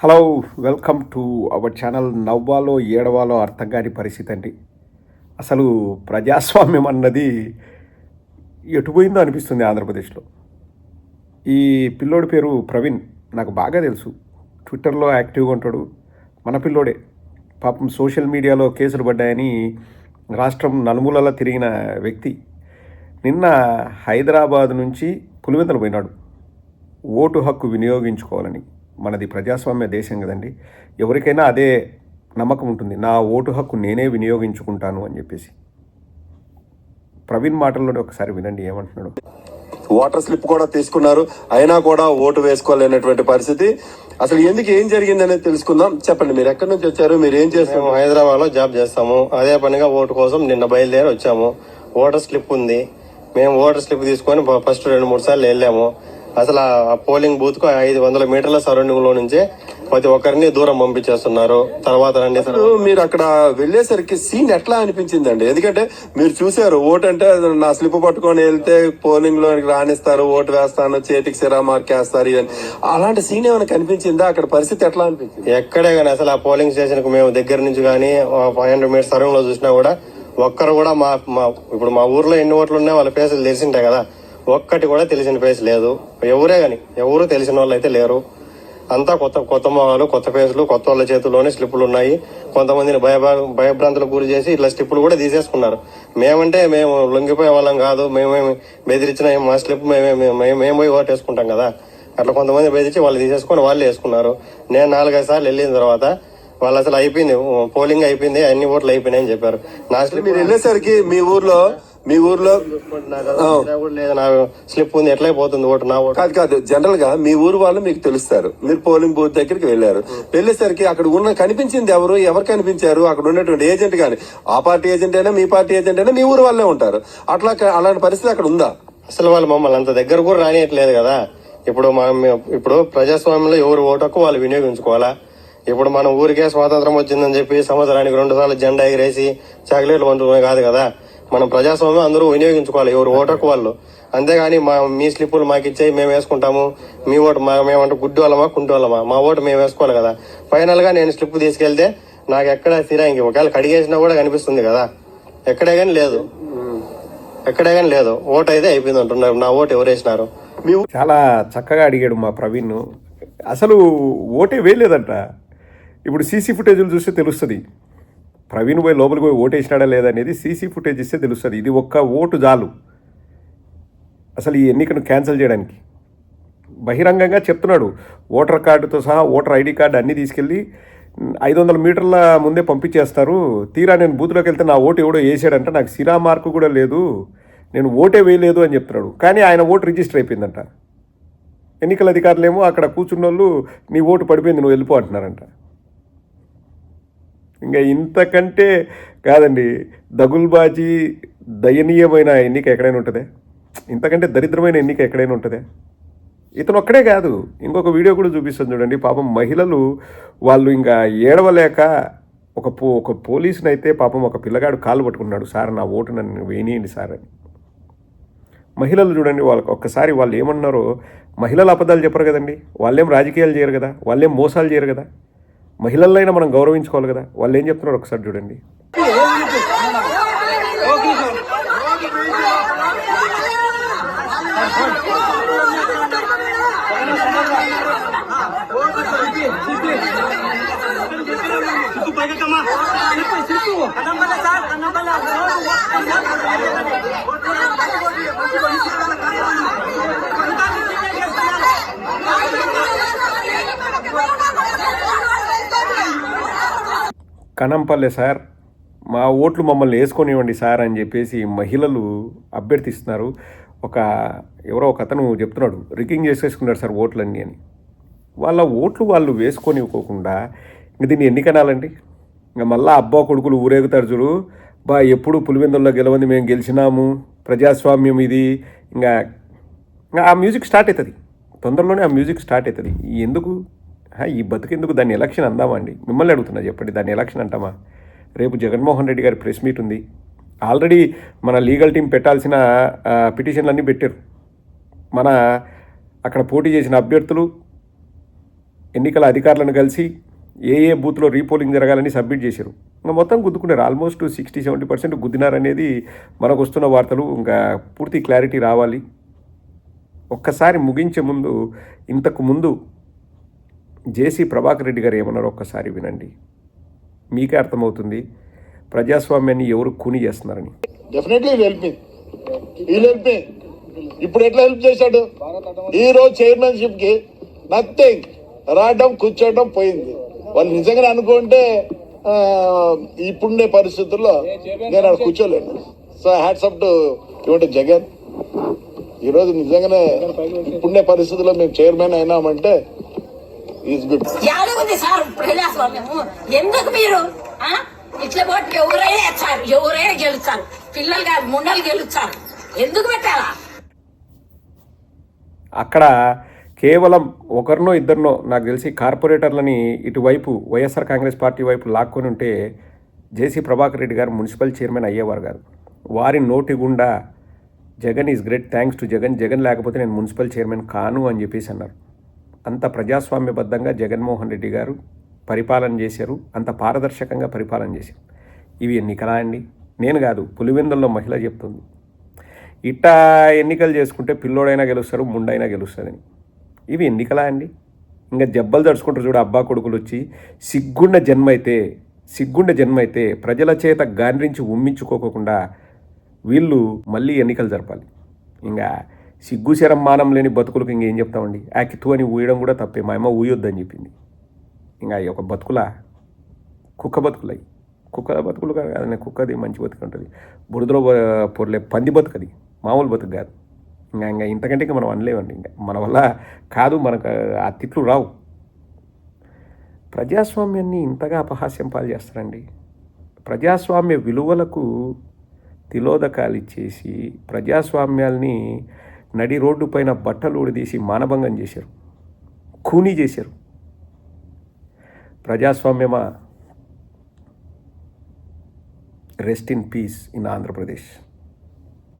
Hello welcome to our channel నవ్వాలో ఏడవాలో అర్థం కాని పరిస్థితి అండి. అసలు ప్రజాస్వామ్యం అన్నది ఎటుపోయిందో అనిపిస్తుంది ఆంధ్రప్రదేశ్లో. ఈ పిల్లోడి పేరు ప్రవీణ్ నాకు బాగా తెలుసు. ట్విట్టర్లో యాక్టివ్గా ఉంటాడు. మన పిల్లోడే. పాపం సోషల్ మీడియాలో కేసులు పడ్డాయని రాష్ట్రం నలుమూలలా తిరిగిన వ్యక్తి. నిన్న హైదరాబాద్ నుంచి పులివెందులు పోయినాడు. ఓటు హక్కు వినియోగించుకోవాలని. మనది ప్రజాస్వామ్య దేశం కదండి. ఎవరికైనా అదే నమ్మకం ఉంటుంది. నా ఓటు హక్కు నేనే వినియోగించుకుంటాను అని చెప్పేసి. ప్రవీణ్ మాటల్లో ఒకసారి వినండి ఏమంటున్నాడు? వాటర్ స్లిప్ కూడా తీసుకున్నారు. అయినా కూడా ఓటు వేసుకోలేనటువంటి పరిస్థితి. అసలు ఎందుకు ఏం జరిగింది అనేది తెలుసుకుందాం. చెప్పండి మీరు ఎక్కడి నుంచి వచ్చారు? మీరు ఏం చేస్తారు మేము హైదరాబాద్లో జాబ్ చేస్తాము. అదే పనిగా ఓటు కోసం నిన్న బయలుదేరి వచ్చాము. ఓటర్ స్లిప్ ఉంది. మేము ఓటర్ స్లిప్ తీసుకొని ఫస్ట్ రెండు మూడు సార్లు వెళ్ళాము. అసలు ఆ పోలింగ్ బూత్కు ఐదు వందల మీటర్ల సరౌండింగ్లో నుంచి ప్రతి ఒక్కరిని దూరం పంపించేస్తున్నారు. తర్వాత రండి అసలు మీరు అక్కడ వెళ్ళేసరికి సీన్ ఎట్లా అనిపించిందండి? ఎందుకంటే మీరు చూసారు ఓటు అంటే నా స్లిప్ పట్టుకొని వెళ్తే పోలింగ్లోకి రాణిస్తారు ఓటు వేస్తాను చేతికి సిరా మార్కేస్తారు ఇవన్నీ అలాంటి సీన్ ఏమైనా కనిపించిందా? అక్కడ పరిస్థితి ఎట్లా అనిపించింది? ఎక్కడే కానీ అసలు ఆ పోలింగ్ స్టేషన్కు మేము దగ్గర నుంచి కానీ ఫైవ్ హండ్రెడ్ మీటర్స్ సరౌండ్లో చూసినా కూడా ఒక్కరు కూడా మా మా ఇప్పుడు మా ఊర్లో ఎన్ని ఓట్లు ఉన్నాయి వాళ్ళ ఫేసులు తెలిసింటాయి కదా. ఒక్కటి కూడా తెలిసిన ఫేస్ లేదు. ఎవరే గాని ఎవరు తెలిసిన వాళ్ళు అయితే లేరు. అంతా కొత్త కొత్త మొహాలు కొత్త ఫేసులు కొత్త వాళ్ళ చేతుల్లోనే స్లిప్పులు ఉన్నాయి. కొంతమందిని భయ భయభ్రాంతులకు గురి చేసి ఇట్లా స్లిప్పులు కూడా తీసేసుకున్నారు. మేమంటే మేము లొంగిపోయే వాళ్ళం కాదు. మేమేమి బెదిరించిన మా స్లిప్ మేమే మేము మేము పోయి ఓటు వేసుకుంటాం కదా. అట్లా కొంతమంది బెదిరించి వాళ్ళు తీసేసుకొని వాళ్ళు వేసుకున్నారు. నేను నాలుగైదు సార్లు వెళ్ళిన తర్వాత వాళ్ళు అసలు అయిపోయింది. పోలింగ్ అయిపోయింది. అన్ని ఓట్లు అయిపోయినాయి అని చెప్పారు. నా స్లిప్ మీరు వెళ్ళేసరికి మీ ఊర్లో మీ ఊర్లో? స్లిప్ ఉంది ఎట్లా అయిపోతుంది ఓటు నా ఓటు. కాదు కాదు జనరల్గా మీ ఊరు వాళ్ళు మీకు తెలుస్తారు. మీరు పోలింగ్ బూత్ దగ్గరికి వెళ్ళారు. వెళ్ళేసరికి అక్కడ ఉన్న కనిపించింది ఎవరు ఎవరు కనిపించారు అక్కడ ఉన్నటువంటి ఏజెంట్ గాని. ఆ పార్టీ ఏజెంట్ అయినా మీ పార్టీ ఏజెంట్ అయినా మీ ఊరు వాళ్ళే ఉంటారు. అట్లా అలాంటి పరిస్థితి అక్కడ ఉందా? అసలు వాళ్ళు మమ్మల్ని అంత దగ్గర కూడా రానియట్లేదు కదా. ఇప్పుడు మనం ఇప్పుడు ప్రజాస్వామ్యంలో ఎవరు ఓటు హక్కు వాళ్ళు వినియోగించుకోవాలా? ఇప్పుడు మన ఊరికే స్వాతంత్రం వచ్చిందని చెప్పి సంవత్సరానికి రెండు సార్లు జెండా ఎగిరేసి చాక్లెట్లు పంచుకునే కాదు కదా. మనం ప్రజాస్వామ్యం అందరూ వినియోగించుకోవాలి ఎవరు ఓటకు వాళ్ళు. అంతేగాని మా మీ స్లిప్పులు మాకు ఇచ్చేయి మేము వేసుకుంటాము. మీ ఓటు మా మేమంటే గుడ్డు వాళ్ళమా కుంటు వాళ్ళమా? మా ఓటు మేము వేసుకోవాలి కదా. ఫైనల్గా నేను స్లిప్ తీసుకెళ్తే నాకు ఎక్కడ స్థిరా ఇంక ఒకవేళ కడిగేసినా కూడా కనిపిస్తుంది కదా. ఎక్కడే కానీ లేదు. ఎక్కడే కానీ లేదు. ఓటు అయితే అయిపోయింది అంటున్నారు. నా ఓటు ఎవరు వేసినారు? చాలా చక్కగా అడిగాడు మా ప్రవీణ్ అసలు ఓటే వేయలేదంట. ఇప్పుడు సీసీ ఫుటేజ్లు చూస్తే తెలుస్తుంది. ప్రవీణ్ పోయి లోపలికి పోయి ఓటేసినాడా లేదా అనేది సీసీ ఫుటేజ్ ఇస్తే తెలుస్తుంది. ఇది ఒక్క ఓటు చాలు. అసలు ఈ ఎన్నికను క్యాన్సిల్ చేయడానికి. బహిరంగంగా చెప్తున్నాడు. ఓటర్ కార్డుతో సహా ఓటర్ ఐడి కార్డు అన్నీ తీసుకెళ్ళి ఐదు వందల మీటర్ల ముందే పంపించేస్తారు. తీరా నేను బూత్లోకి వెళ్తే నా ఓటు ఎవడో వేసాడంట. నాకు సిరా మార్కు కూడా లేదు. నేను ఓటే వేయలేదు అని చెప్తున్నాడు. కానీ ఆయన ఓటు రిజిస్టర్ అయిపోయిందంట. ఎన్నికల అధికారులేమో అక్కడ కూర్చున్న వాళ్ళు నీ ఓటు పడిపోయింది నువ్వు వెళ్ళిపో అంటున్నారంట. ఇంకా ఇంతకంటే కాదండి దగుల్బాజీ దయనీయమైన ఎన్నిక ఎక్కడైనా ఉంటుందే? ఇంతకంటే దరిద్రమైన ఎన్నిక ఎక్కడైనా ఉంటుందే? ఇతను ఒక్కడే కాదు ఇంకొక వీడియో కూడా చూపిస్తుంది చూడండి. పాపం మహిళలు వాళ్ళు ఇంకా ఏడవలేక ఒక పో ఒక పోలీసుని అయితే పాపం ఒక పిల్లగాడు కాలు పట్టుకున్నాడు. సార్ నా ఓటు నన్ను వేనియండి సార్ అని. మహిళలు చూడండి వాళ్ళకి ఒక్కసారి వాళ్ళు ఏమన్నారో మహిళలు అబద్ధాలు చెప్పరు కదండి. వాళ్ళేం రాజకీయాలు చేయరు కదా? వాళ్ళేం మోసాలు చేయరు కదా? మహిళలైనా మనం గౌరవించుకోవాలి కదా వాళ్ళు ఏం చెప్తున్నారు ఒకసారి చూడండి అన్నమల్ల కనంపల్లె సార్ మా ఓట్లు మమ్మల్ని వేసుకొనివ్వండి సార్ అని చెప్పేసి మహిళలు అభ్యర్థిస్తున్నారు. ఒక ఎవరో ఒక అతను చెప్తున్నాడు రికింగ్ చేసేసుకున్నాడు సార్ ఓట్లన్నీ అని. వాళ్ళ ఓట్లు వాళ్ళు వేసుకొనివ్వకుండా ఇంక దీన్ని ఎన్ని కనాలండి ఇంకా మళ్ళా అబ్బా కొడుకులు ఊరేగుతారు చూడు. బా ఎప్పుడు పులివెందుల్లో గెలవంది మేము గెలిచినాము. ప్రజాస్వామ్యం ఇది. ఇంకా ఇంకా ఆ మ్యూజిక్ స్టార్ట్ అవుతుంది తొందరలోనే ఆ మ్యూజిక్ స్టార్ట్ అవుతుంది ఎందుకు? ఈ బతుకెందుకు? దాన్ని ఎలక్షన్ అందామా అండి మిమ్మల్ని అడుగుతున్నా చెప్పండి. దాన్ని ఎలక్షన్ అంటామా? రేపు జగన్మోహన్ రెడ్డి గారి ప్రెస్ మీట్ ఉంది. ఆల్రెడీ మన లీగల్ టీం పెట్టాల్సిన పిటిషన్లన్నీ పెట్టారు. మన అక్కడ పోటీ చేసిన అభ్యర్థులు ఎన్నికల అధికారులను కలిసి ఏ ఏ బూత్లో రీపోలింగ్ జరగాలని సబ్మిట్ చేశారు. ఇంకా మొత్తం గుద్దుకున్నారు. ఆల్మోస్ట్ సిక్స్టీ సెవెంటీ పర్సెంట్ గుద్దినారనేది మనకు వస్తున్న వార్తలు. ఇంకా పూర్తి క్లారిటీ రావాలి. ఒక్కసారి ముగించే ముందు ఇంతకు ముందు జేసీ ప్రభాకర్ రెడ్డి గారు ఏమన్నారో ఒక్కసారి వినండి. మీకే అర్థమవుతుంది. ప్రజాస్వామ్యాన్ని ఎవరు కూని చేస్తున్నారని. డెఫినెట్లీ హెల్ప్ ఇప్పుడు ఎట్లా హెల్ప్ చేశాడు? ఈ రోజు చైర్మన్షిప్కి నథింగ్ రావడం కూర్చోవడం పోయింది. వాళ్ళు నిజంగా అనుకుంటే ఇప్పుడుండే పరిస్థితుల్లో నేను అక్కడ కూర్చోలేను. సో హ్యాట్స్ అప్ టు ఇవ్వండి జగన్ ఈరోజు నిజంగానే ఇప్పుడుండే పరిస్థితుల్లో మేము చైర్మన్ అయినామంటే ఉంది సార్ ప్రజాస్వామ్యము ఎందుకు మీరు? ఆ? ఇట్లా పోటీ ఎవరైనా ఎచ్చారు ఎవరైనా గెలుస్తారు. పిల్లలు కాదు ముండలు గెలుస్తారు. ఎందుకు పెట్టాలా? అక్కడ కేవలం ఒకరినో ఇద్దరినో నాకు తెలిసి కార్పొరేటర్లని ఇటువైపు వైఎస్ఆర్ కాంగ్రెస్ పార్టీ వైపు లాక్కొని ఉంటే జేసీ ప్రభాకర్ రెడ్డి గారు మున్సిపల్ చైర్మన్ అయ్యేవారు కాదు. వారి నోటి గుండా Jagan is great thanks to Jagan. Jagan లేకపోతే నేను మున్సిపల్ చైర్మన్ కాను అని చెప్పేసి అన్నారు. అంత ప్రజాస్వామ్యబద్ధంగా జగన్మోహన్ రెడ్డి గారు పరిపాలన చేశారు అంత పారదర్శకంగా పరిపాలన చేశారు. ఇవి ఎన్నికలా అండి? నేను కాదు పులివెందుల్లో మహిళ చెప్తుంది. ఇట్టా ఎన్నికలు చేసుకుంటే పిల్లోడైనా గెలుస్తారు ముండైనా గెలుస్తుందని ఇవి ఎన్నికలా అండి? ఇంకా జబ్బలు తడుచుకుంటారు చూడు అబ్బా కొడుకులు వచ్చి సిగ్గుండ జన్మ అయితే సిగ్గుండ జన్మ అయితే ప్రజల చేత గాండ్రించి ఉమ్మించుకోకుండా వీళ్ళు మళ్ళీ ఎన్నికలు జరపాలి. ఇంకా సిగ్గు శరం మానం లేని బతుకులకు ఇంకేం చెప్తామండి? యాకితు అని ఊయడం కూడా తప్పే. మా అమ్మ ఊయొద్దని చెప్పింది. ఇంకా ఈ ఒక బతుకులా? కుక్క బతుకులవి కుక్క బతుకులు కాదు కుక్కది మంచి బతుకు ఉంటుంది. బురదలో పొర్లే పంది బతుకది మామూలు బతుకు కాదు. ఇంకా ఇంకా ఇంతకంటే ఇంకా మనం అనలేమండి. ఇంకా మన వల్ల కాదు మనకు ఆ తిట్లు రావు. ప్రజాస్వామ్యాన్ని ఇంతగా అపహాస్యం పాలు చేస్తారండి. ప్రజాస్వామ్య విలువలకు తిలోదకాలు ఇచ్చేసి ప్రజాస్వామ్యాల్ని నడి రోడ్డు పైన బట్టలు ఊడదీసి మానభంగం చేశారు. ఖూనీ చేశారు. ప్రజాస్వామ్యమా? Rest in peace in Andhra Pradesh